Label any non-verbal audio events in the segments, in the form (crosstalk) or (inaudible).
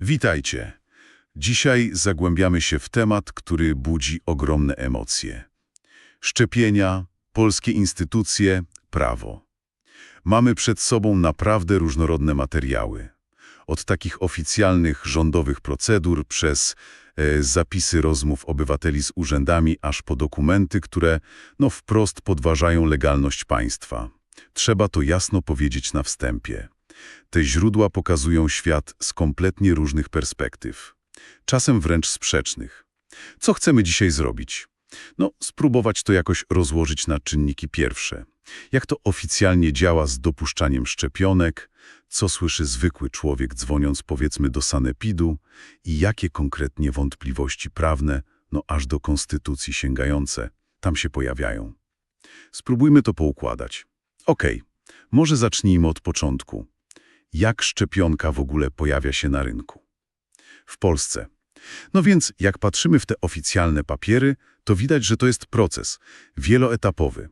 Witajcie. Dzisiaj zagłębiamy się w temat, który budzi ogromne emocje. Szczepienia, polskie instytucje, prawo. Mamy przed sobą naprawdę różnorodne materiały. Od takich oficjalnych rządowych procedur przez e, zapisy rozmów obywateli z urzędami, aż po dokumenty, które no, wprost podważają legalność państwa. Trzeba to jasno powiedzieć na wstępie. Te źródła pokazują świat z kompletnie różnych perspektyw, czasem wręcz sprzecznych. Co chcemy dzisiaj zrobić? No, spróbować to jakoś rozłożyć na czynniki pierwsze. Jak to oficjalnie działa z dopuszczaniem szczepionek, co słyszy zwykły człowiek dzwoniąc powiedzmy do sanepidu i jakie konkretnie wątpliwości prawne, no aż do konstytucji sięgające, tam się pojawiają. Spróbujmy to poukładać. Okej, może zacznijmy od początku jak szczepionka w ogóle pojawia się na rynku. W Polsce. No więc, jak patrzymy w te oficjalne papiery, to widać, że to jest proces wieloetapowy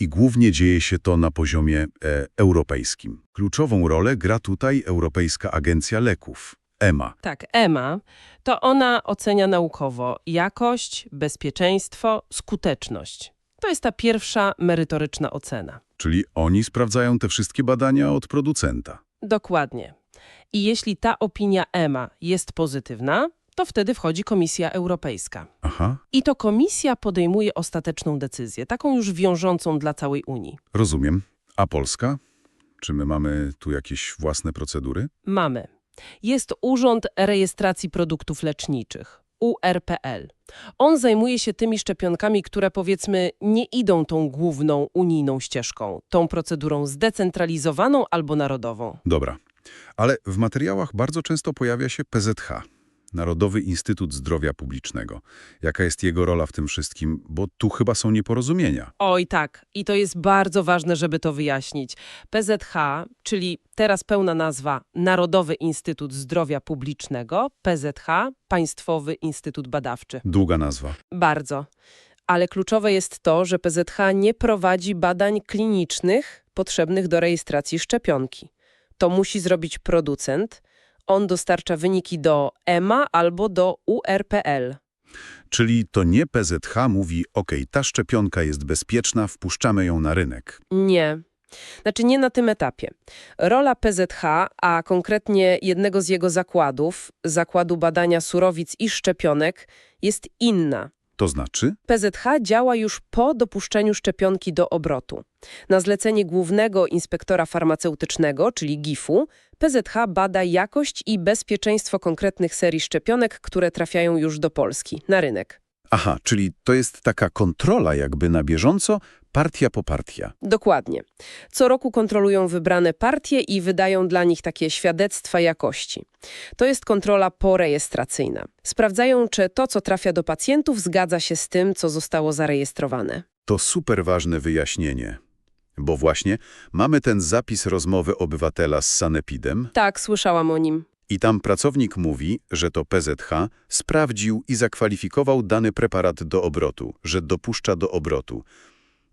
i głównie dzieje się to na poziomie e, europejskim. Kluczową rolę gra tutaj Europejska Agencja Leków, EMA. Tak, EMA to ona ocenia naukowo jakość, bezpieczeństwo, skuteczność. To jest ta pierwsza merytoryczna ocena. Czyli oni sprawdzają te wszystkie badania od producenta. Dokładnie. I jeśli ta opinia EMA jest pozytywna, to wtedy wchodzi Komisja Europejska. Aha, I to komisja podejmuje ostateczną decyzję, taką już wiążącą dla całej Unii. rozumiem. A Polska? Czy my mamy tu jakieś własne procedury? Mamy. Jest Urząd Rejestracji Produktów Leczniczych, URPL. On zajmuje się tymi szczepionkami, które powiedzmy nie idą tą główną unijną ścieżką, tą procedurą zdecentralizowaną albo narodową. Dobra, ale w materiałach bardzo często pojawia się PZH, Narodowy Instytut Zdrowia Publicznego. Jaka jest jego rola w tym wszystkim? Bo tu chyba są nieporozumienia. Oj tak, i to jest bardzo ważne, żeby to wyjaśnić. PZH, czyli teraz pełna nazwa Narodowy Instytut Zdrowia Publicznego, PZH, Państwowy Instytut Badawczy. Długa nazwa. Bardzo. Ale kluczowe jest to, że PZH nie prowadzi badań klinicznych potrzebnych do rejestracji szczepionki. To musi zrobić producent. On dostarcza wyniki do EMA albo do URPL. Czyli to nie PZH mówi, ok, ta szczepionka jest bezpieczna, wpuszczamy ją na rynek. Nie. Znaczy nie na tym etapie. Rola PZH, a konkretnie jednego z jego zakładów, Zakładu Badania Surowic i Szczepionek, jest inna. To znaczy? PZH działa już po dopuszczeniu szczepionki do obrotu. Na zlecenie Głównego Inspektora Farmaceutycznego, czyli GIF-u, PZH bada jakość i bezpieczeństwo konkretnych serii szczepionek, które trafiają już do Polski, na rynek. Aha, czyli to jest taka kontrola jakby na bieżąco, partia po partia. Dokładnie. Co roku kontrolują wybrane partie i wydają dla nich takie świadectwa jakości. To jest kontrola porejestracyjna. Sprawdzają, czy to, co trafia do pacjentów, zgadza się z tym, co zostało zarejestrowane. To super ważne wyjaśnienie. Bo właśnie mamy ten zapis rozmowy obywatela z Sanepidem Tak, słyszałam o nim. I tam pracownik mówi, że to PZH sprawdził i zakwalifikował dany preparat do obrotu, że dopuszcza do obrotu.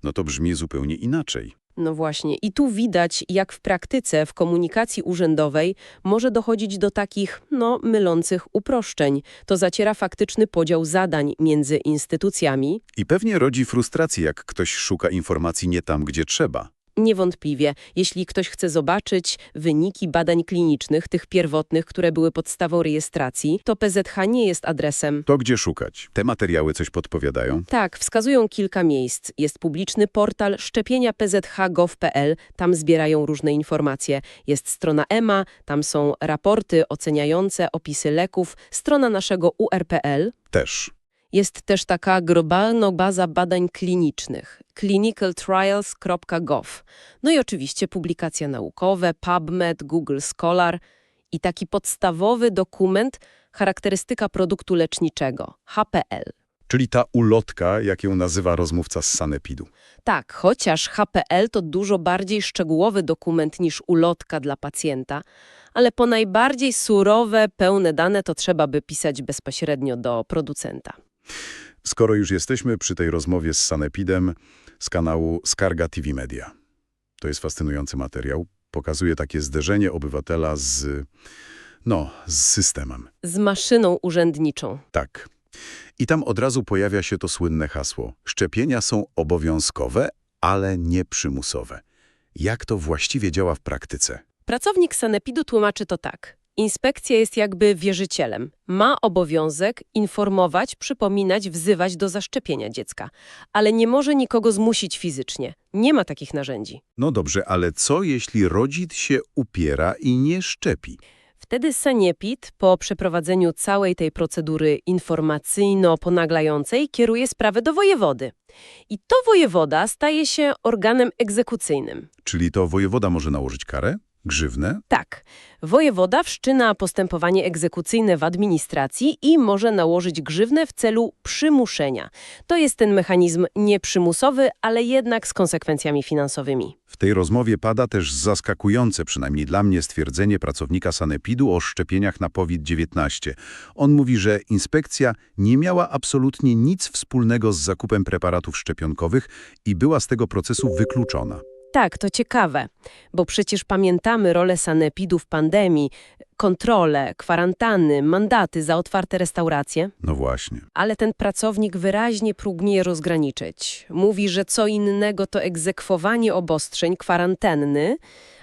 No to brzmi zupełnie inaczej. No właśnie. I tu widać, jak w praktyce, w komunikacji urzędowej może dochodzić do takich, no, mylących uproszczeń. To zaciera faktyczny podział zadań między instytucjami. I pewnie rodzi frustrację, jak ktoś szuka informacji nie tam, gdzie trzeba. Niewątpliwie, jeśli ktoś chce zobaczyć wyniki badań klinicznych, tych pierwotnych, które były podstawą rejestracji, to PZH nie jest adresem. To gdzie szukać? Te materiały coś podpowiadają? Tak, wskazują kilka miejsc. Jest publiczny portal szczepienia pzh.gov.pl, tam zbierają różne informacje. Jest strona EMA, tam są raporty oceniające opisy leków, strona naszego URPL. Też. Jest też taka globalna baza badań klinicznych clinicaltrials.gov. No i oczywiście publikacje naukowe, PubMed, Google Scholar i taki podstawowy dokument charakterystyka produktu leczniczego HPL. Czyli ta ulotka, jak ją nazywa rozmówca z Sanepidu. Tak, chociaż HPL to dużo bardziej szczegółowy dokument niż ulotka dla pacjenta, ale po najbardziej surowe, pełne dane to trzeba by pisać bezpośrednio do producenta. Skoro już jesteśmy przy tej rozmowie z Sanepidem z kanału Skarga TV Media. To jest fascynujący materiał. Pokazuje takie zderzenie obywatela z No, z systemem. z maszyną urzędniczą. Tak. I tam od razu pojawia się to słynne hasło. Szczepienia są obowiązkowe, ale nie przymusowe. Jak to właściwie działa w praktyce? Pracownik sanepidu tłumaczy to tak. Inspekcja jest jakby wierzycielem. Ma obowiązek informować, przypominać, wzywać do zaszczepienia dziecka, ale nie może nikogo zmusić fizycznie. Nie ma takich narzędzi. No dobrze, ale co jeśli rodzic się upiera i nie szczepi? Wtedy sanepid po przeprowadzeniu całej tej procedury informacyjno-ponaglającej kieruje sprawę do wojewody. I to wojewoda staje się organem egzekucyjnym. Czyli to wojewoda może nałożyć karę? Grzywnę? Tak, wojewoda wszczyna postępowanie egzekucyjne w administracji i może nałożyć grzywnę w celu przymuszenia. To jest ten mechanizm nieprzymusowy, ale jednak z konsekwencjami finansowymi. W tej rozmowie pada też zaskakujące, przynajmniej dla mnie, stwierdzenie pracownika Sanepidu o szczepieniach na COVID-19. On mówi, że inspekcja nie miała absolutnie nic wspólnego z zakupem preparatów szczepionkowych i była z tego procesu wykluczona. Tak, to ciekawe, bo przecież pamiętamy rolę sanepidu w pandemii, kontrole, kwarantanny, mandaty za otwarte restauracje. No właśnie. Ale ten pracownik wyraźnie próbuje rozgraniczyć. Mówi, że co innego to egzekwowanie obostrzeń, kwarantanny,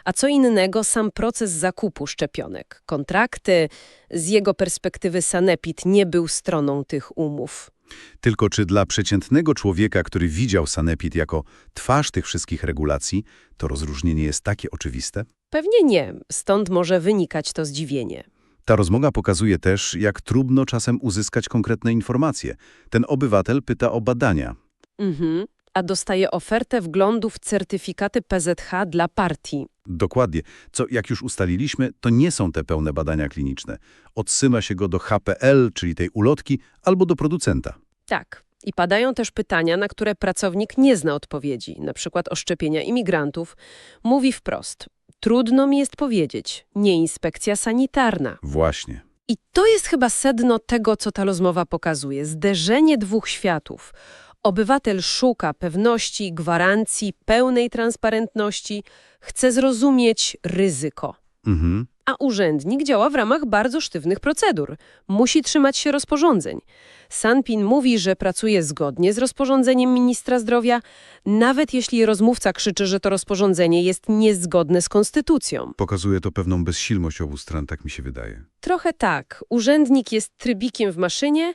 a co innego sam proces zakupu szczepionek. Kontrakty, z jego perspektywy sanepid nie był stroną tych umów. Tylko czy dla przeciętnego człowieka, który widział Sanepid jako twarz tych wszystkich regulacji, to rozróżnienie jest takie oczywiste? Pewnie nie, stąd może wynikać to zdziwienie. Ta rozmowa pokazuje też, jak trudno czasem uzyskać konkretne informacje. Ten obywatel pyta o badania. Mhm. A dostaje ofertę wglądu w certyfikaty PZH dla partii. Dokładnie. Co, jak już ustaliliśmy, to nie są te pełne badania kliniczne. Odsyła się go do HPL, czyli tej ulotki, albo do producenta. Tak. I padają też pytania, na które pracownik nie zna odpowiedzi, na przykład o szczepienia imigrantów. Mówi wprost. Trudno mi jest powiedzieć. Nie inspekcja sanitarna. Właśnie. I to jest chyba sedno tego, co ta rozmowa pokazuje. Zderzenie dwóch światów. Obywatel szuka pewności, gwarancji, pełnej transparentności, chce zrozumieć ryzyko. Mhm. A urzędnik działa w ramach bardzo sztywnych procedur. Musi trzymać się rozporządzeń. Sanpin mówi, że pracuje zgodnie z rozporządzeniem ministra zdrowia, nawet jeśli rozmówca krzyczy, że to rozporządzenie jest niezgodne z konstytucją. Pokazuje to pewną bezsilność obu stron, tak mi się wydaje. Trochę tak. Urzędnik jest trybikiem w maszynie,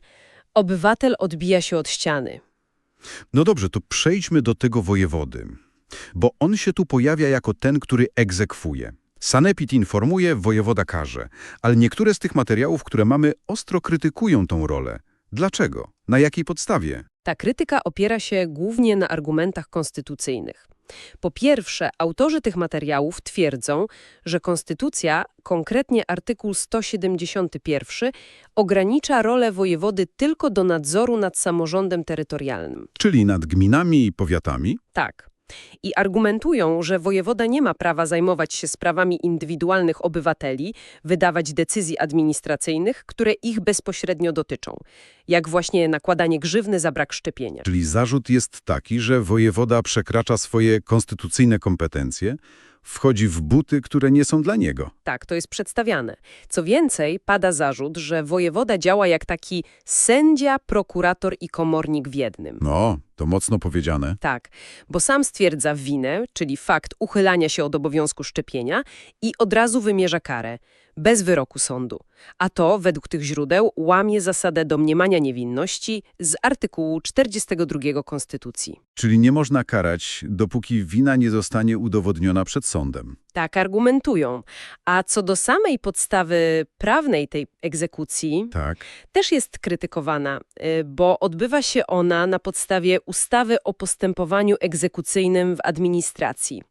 obywatel odbija się od ściany. No dobrze, to przejdźmy do tego wojewody. Bo on się tu pojawia jako ten, który egzekwuje. Sanepid informuje, wojewoda karze. Ale niektóre z tych materiałów, które mamy, ostro krytykują tą rolę. Dlaczego? Na jakiej podstawie? Ta krytyka opiera się głównie na argumentach konstytucyjnych. Po pierwsze, autorzy tych materiałów twierdzą, że konstytucja, konkretnie artykuł 171, ogranicza rolę wojewody tylko do nadzoru nad samorządem terytorialnym. Czyli nad gminami i powiatami? Tak. I argumentują, że wojewoda nie ma prawa zajmować się sprawami indywidualnych obywateli, wydawać decyzji administracyjnych, które ich bezpośrednio dotyczą, jak właśnie nakładanie grzywny za brak szczepienia. Czyli zarzut jest taki, że wojewoda przekracza swoje konstytucyjne kompetencje, wchodzi w buty, które nie są dla niego. Tak, to jest przedstawiane. Co więcej, pada zarzut, że wojewoda działa jak taki sędzia, prokurator i komornik w jednym. No, to mocno powiedziane. Tak, bo sam stwierdza winę, czyli fakt uchylania się od obowiązku szczepienia i od razu wymierza karę, bez wyroku sądu. A to, według tych źródeł, łamie zasadę domniemania niewinności z artykułu 42 Konstytucji. Czyli nie można karać, dopóki wina nie zostanie udowodniona przed sądem. Tak argumentują. A co do samej podstawy prawnej tej egzekucji, Tak. też jest krytykowana, y, bo odbywa się ona na podstawie ustawy o postępowaniu egzekucyjnym w administracji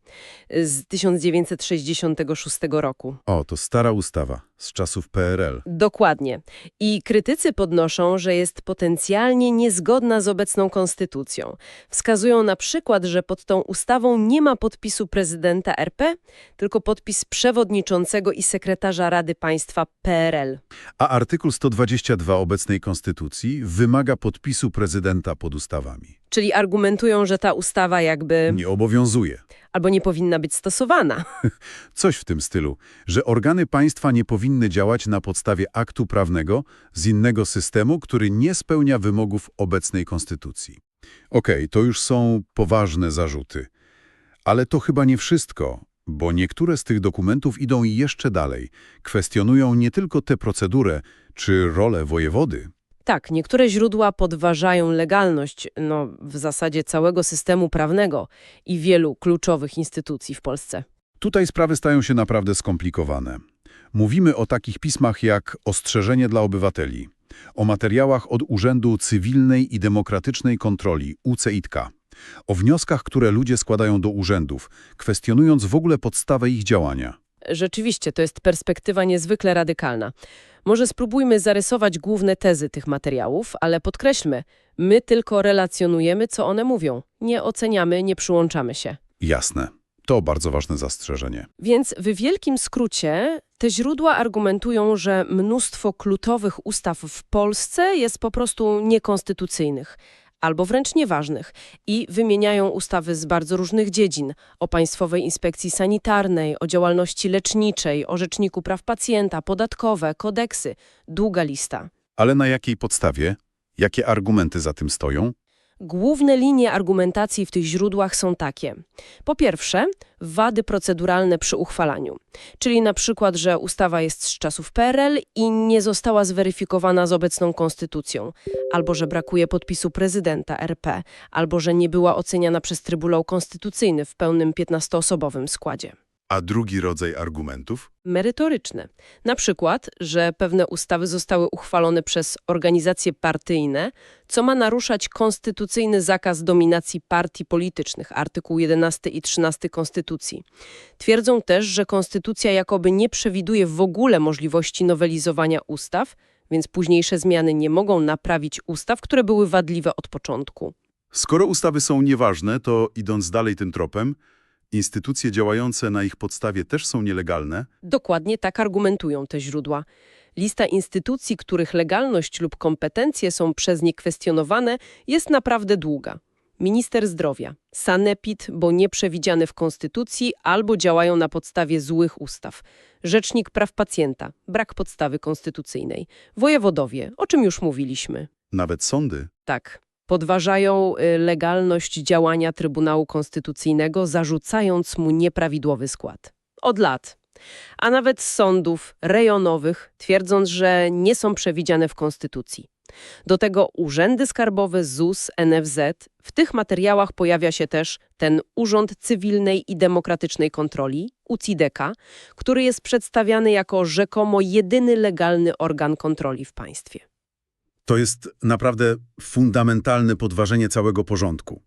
y, z 1966 roku. O, to stara ustawa z czasów PRL. Dokładnie. I krytycy podnoszą, że jest potencjalnie niezgodna z obecną konstytucją. Wskazują na przykład, że pod tą ustawą nie ma podpisu prezydenta RP, tylko podpis przewodniczącego i sekretarza Rady Państwa PRL. A artykuł 122 obecnej konstytucji wymaga podpisu prezydenta pod ustawami. Czyli argumentują, że ta ustawa jakby Nie obowiązuje. albo nie powinna być stosowana. (laughs) Coś w tym stylu, że organy państwa nie powinny działać na podstawie aktu prawnego z innego systemu, który nie spełnia wymogów obecnej konstytucji. Okej, to już są poważne zarzuty. Ale to chyba nie wszystko, bo niektóre z tych dokumentów idą jeszcze dalej. Kwestionują nie tylko tę procedurę czy rolę wojewody. Tak, niektóre źródła podważają legalność, no w zasadzie całego systemu prawnego i wielu kluczowych instytucji w Polsce. Tutaj sprawy stają się naprawdę skomplikowane. Mówimy o takich pismach jak Ostrzeżenie dla obywateli, o materiałach od Urzędu Cywilnej i Demokratycznej Kontroli UCITK, o wnioskach, które ludzie składają do urzędów, kwestionując w ogóle podstawę ich działania. Rzeczywiście, to jest perspektywa niezwykle radykalna. Może spróbujmy zarysować główne tezy tych materiałów, ale podkreślmy, my tylko relacjonujemy, co one mówią. Nie oceniamy, nie przyłączamy się. Jasne. To bardzo ważne zastrzeżenie. Więc w wielkim skrócie te źródła argumentują, że mnóstwo kluczowych ustaw w Polsce jest po prostu niekonstytucyjnych albo wręcz nieważnych i wymieniają ustawy z bardzo różnych dziedzin o Państwowej Inspekcji Sanitarnej, o działalności leczniczej, o Rzeczniku Praw Pacjenta, podatkowe, kodeksy. Długa lista. Ale na jakiej podstawie? Jakie argumenty za tym stoją? Główne linie argumentacji w tych źródłach są takie. Po pierwsze, wady proceduralne przy uchwalaniu, czyli na przykład, że ustawa jest z czasów PRL i nie została zweryfikowana z obecną konstytucją, albo że brakuje podpisu prezydenta RP, albo że nie była oceniana przez Trybunał Konstytucyjny w pełnym 15-osobowym składzie A drugi rodzaj argumentów? merytoryczne. Na przykład, że pewne ustawy zostały uchwalone przez organizacje partyjne, co ma naruszać konstytucyjny zakaz dominacji partii politycznych, artykuł 11 i 13 Konstytucji. Twierdzą też, że konstytucja jakoby nie przewiduje w ogóle możliwości nowelizowania ustaw, więc późniejsze zmiany nie mogą naprawić ustaw, które były wadliwe od początku. Skoro ustawy są nieważne, to idąc dalej tym tropem, instytucje działające na ich podstawie też są nielegalne? Dokładnie tak argumentują te źródła. Lista instytucji, których legalność lub kompetencje są przez nie kwestionowane, jest naprawdę długa. Minister zdrowia, sanepid, bo nie przewidziane w konstytucji albo działają na podstawie złych ustaw. Rzecznik praw pacjenta, brak podstawy konstytucyjnej. Wojewodowie, o czym już mówiliśmy. Nawet sądy? Tak. Podważają y, legalność działania Trybunału Konstytucyjnego, zarzucając mu nieprawidłowy skład. Od lat. A nawet z sądów rejonowych, twierdząc, że nie są przewidziane w Konstytucji. Do tego urzędy skarbowe, ZUS, NFZ. W tych materiałach pojawia się też ten Urząd Cywilnej i Demokratycznej Kontroli, UCIDK, który jest przedstawiany jako rzekomo jedyny legalny organ kontroli w państwie. To jest naprawdę fundamentalne podważenie całego porządku.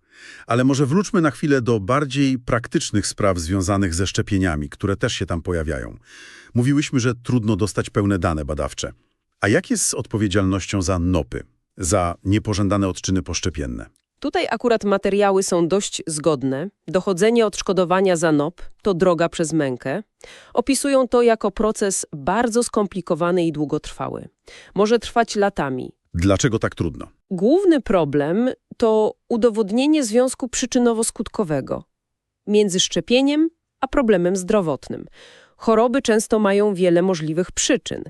Ale może wróćmy na chwilę do bardziej praktycznych spraw związanych ze szczepieniami, które też się tam pojawiają. Mówiłyśmy, że trudno dostać pełne dane badawcze. A jak jest z odpowiedzialnością za NOPy, za niepożądane odczyny poszczepienne? Tutaj akurat materiały są dość zgodne. Dochodzenie odszkodowania za NOP to droga przez mękę. Opisują to jako proces bardzo skomplikowany i długotrwały. Może trwać latami. Dlaczego tak trudno? Główny problem to udowodnienie związku przyczynowo-skutkowego między szczepieniem a problemem zdrowotnym. Choroby często mają wiele możliwych przyczyn,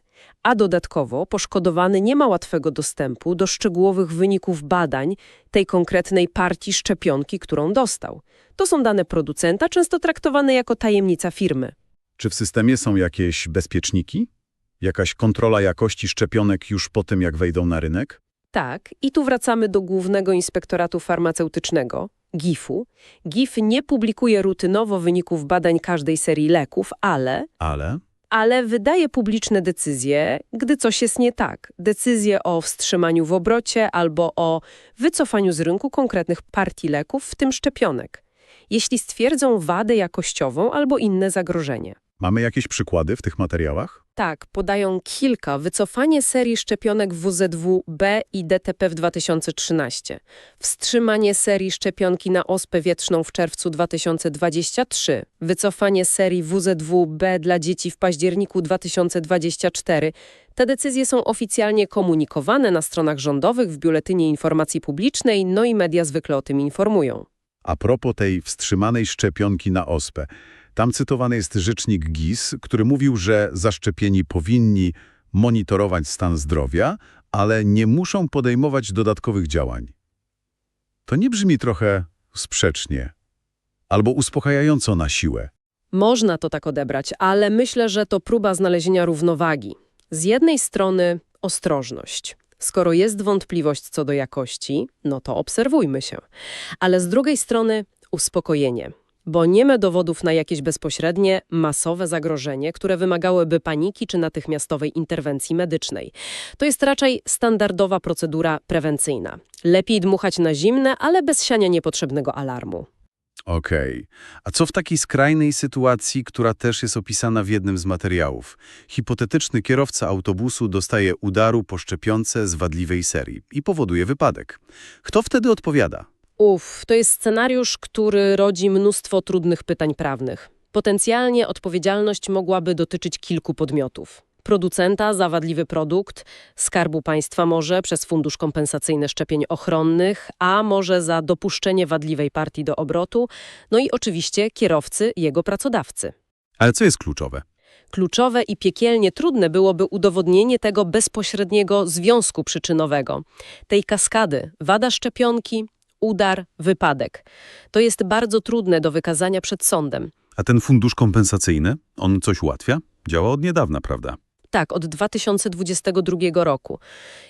a dodatkowo poszkodowany nie ma łatwego dostępu do szczegółowych wyników badań tej konkretnej partii szczepionki, którą dostał. To są dane producenta, często traktowane jako tajemnica firmy. Czy w systemie są jakieś bezpieczniki? Jakaś kontrola jakości szczepionek już po tym, jak wejdą na rynek? Tak, i tu wracamy do Głównego Inspektoratu Farmaceutycznego, GIF-u. GIF nie publikuje rutynowo wyników badań każdej serii leków, ale, Ale... ale wydaje publiczne decyzje, gdy coś jest nie tak. Decyzje o wstrzymaniu w obrocie albo o wycofaniu z rynku konkretnych partii leków, w tym szczepionek, jeśli stwierdzą wadę jakościową albo inne zagrożenie. Mamy jakieś przykłady w tych materiałach? Tak, podają kilka. Wycofanie serii szczepionek WZW-B i DTP w 2013. Wstrzymanie serii szczepionki na ospę wietrzną w czerwcu 2023. Wycofanie serii WZW-B dla dzieci w październiku 2024. Te decyzje są oficjalnie komunikowane na stronach rządowych, w Biuletynie Informacji Publicznej, no i media zwykle o tym informują. A propos tej wstrzymanej szczepionki na ospę. Tam cytowany jest rzecznik GIS, który mówił, że zaszczepieni powinni monitorować stan zdrowia, ale nie muszą podejmować dodatkowych działań. To nie brzmi trochę sprzecznie albo uspokajająco na siłę. Można to tak odebrać, ale myślę, że to próba znalezienia równowagi. Z jednej strony ostrożność. Skoro jest wątpliwość co do jakości, no to obserwujmy się. Ale z drugiej strony uspokojenie, bo nie ma dowodów na jakieś bezpośrednie, masowe zagrożenie, które wymagałyby paniki czy natychmiastowej interwencji medycznej. To jest raczej standardowa procedura prewencyjna. Lepiej dmuchać na zimne, ale bez siania niepotrzebnego alarmu. Okej. A co w takiej skrajnej sytuacji, która też jest opisana w jednym z materiałów? Hipotetyczny kierowca autobusu dostaje udaru po szczepionce z wadliwej serii i powoduje wypadek. Kto wtedy odpowiada? Uf, to jest scenariusz, który rodzi mnóstwo trudnych pytań prawnych. Potencjalnie odpowiedzialność mogłaby dotyczyć kilku podmiotów. Producenta za wadliwy produkt, Skarbu Państwa może przez Fundusz Kompensacyjny Szczepień Ochronnych, a może za dopuszczenie wadliwej partii do obrotu, no i oczywiście kierowcy, jego pracodawcy. Ale co jest kluczowe? Kluczowe i piekielnie trudne byłoby udowodnienie tego bezpośredniego związku przyczynowego, tej kaskady wada szczepionki, udar, wypadek. To jest bardzo trudne do wykazania przed sądem. A ten fundusz kompensacyjny, on coś ułatwia? Działa od niedawna, prawda? Tak, od 2022 roku.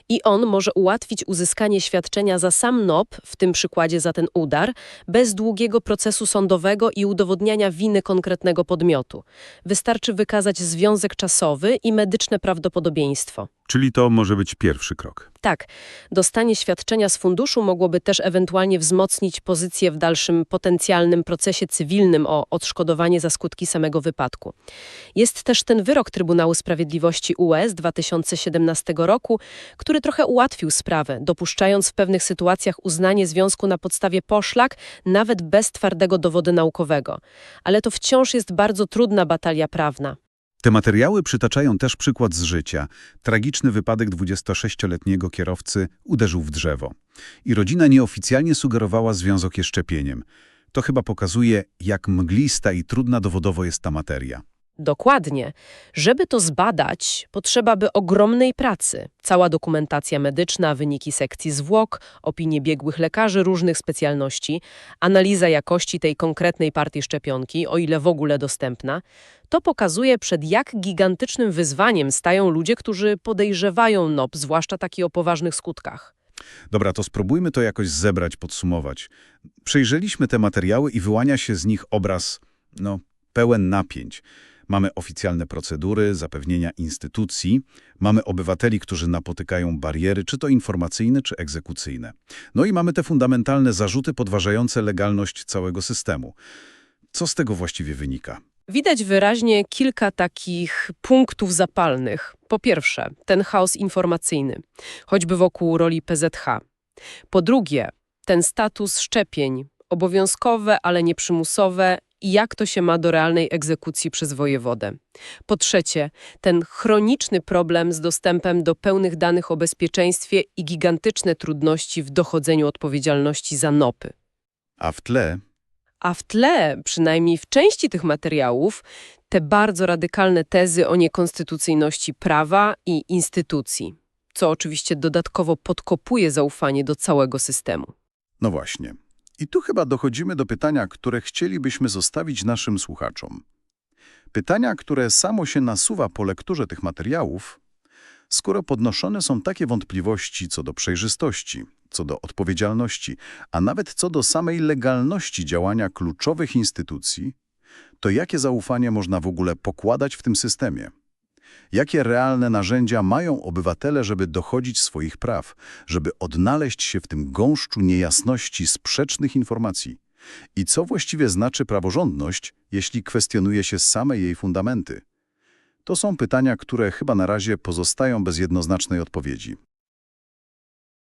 I on może ułatwić uzyskanie świadczenia za sam NOP, w tym przykładzie za ten udar, bez długiego procesu sądowego i udowodniania winy konkretnego podmiotu. Wystarczy wykazać związek czasowy i medyczne prawdopodobieństwo. Czyli to może być pierwszy krok. Tak, dostanie świadczenia z funduszu mogłoby też ewentualnie wzmocnić pozycję w dalszym potencjalnym procesie cywilnym o odszkodowanie za skutki samego wypadku. Jest też ten wyrok Trybunału Sprawiedliwości UE z 2017 roku, który trochę ułatwił sprawę, dopuszczając w pewnych sytuacjach uznanie związku na podstawie poszlak, nawet bez twardego dowodu naukowego. Ale to wciąż jest bardzo trudna batalia prawna. Te materiały przytaczają też przykład z życia. Tragiczny wypadek 26-letniego kierowcy uderzył w drzewo. I rodzina nieoficjalnie sugerowała związek szczepieniem. To chyba pokazuje, jak mglista i trudna dowodowo jest ta materia. Dokładnie. Żeby to zbadać, potrzeba by ogromnej pracy. Cała dokumentacja medyczna, wyniki sekcji zwłok, opinie biegłych lekarzy różnych specjalności, analiza jakości tej konkretnej partii szczepionki, o ile w ogóle dostępna. To pokazuje, przed jak gigantycznym wyzwaniem stają ludzie, którzy podejrzewają NOP, zwłaszcza taki o poważnych skutkach. Dobra, to spróbujmy to jakoś zebrać, podsumować. Przejrzeliśmy te materiały i wyłania się z nich obraz, no, pełen napięć. Mamy oficjalne procedury, zapewnienia instytucji, mamy obywateli, którzy napotykają bariery, czy to informacyjne, czy egzekucyjne. No i mamy te fundamentalne zarzuty podważające legalność całego systemu. Co z tego właściwie wynika? Widać wyraźnie kilka takich punktów zapalnych. Po pierwsze, ten chaos informacyjny, choćby wokół roli PZH. Po drugie, ten status szczepień, obowiązkowe, ale nie przymusowe i jak to się ma do realnej egzekucji przez wojewodę. Po trzecie, ten chroniczny problem z dostępem do pełnych danych o bezpieczeństwie i gigantyczne trudności w dochodzeniu odpowiedzialności za NOPy. A w tle A w tle, przynajmniej w części tych materiałów, te bardzo radykalne tezy o niekonstytucyjności prawa i instytucji, co oczywiście dodatkowo podkopuje zaufanie do całego systemu. No właśnie. I tu chyba dochodzimy do pytania, które chcielibyśmy zostawić naszym słuchaczom. Pytania, które samo się nasuwa po lekturze tych materiałów, skoro podnoszone są takie wątpliwości co do przejrzystości, co do odpowiedzialności, a nawet co do samej legalności działania kluczowych instytucji, to jakie zaufanie można w ogóle pokładać w tym systemie? Jakie realne narzędzia mają obywatele, żeby dochodzić swoich praw, żeby odnaleźć się w tym gąszczu niejasności sprzecznych informacji? I co właściwie znaczy praworządność, jeśli kwestionuje się same jej fundamenty? To są pytania, które chyba na razie pozostają bez jednoznacznej odpowiedzi.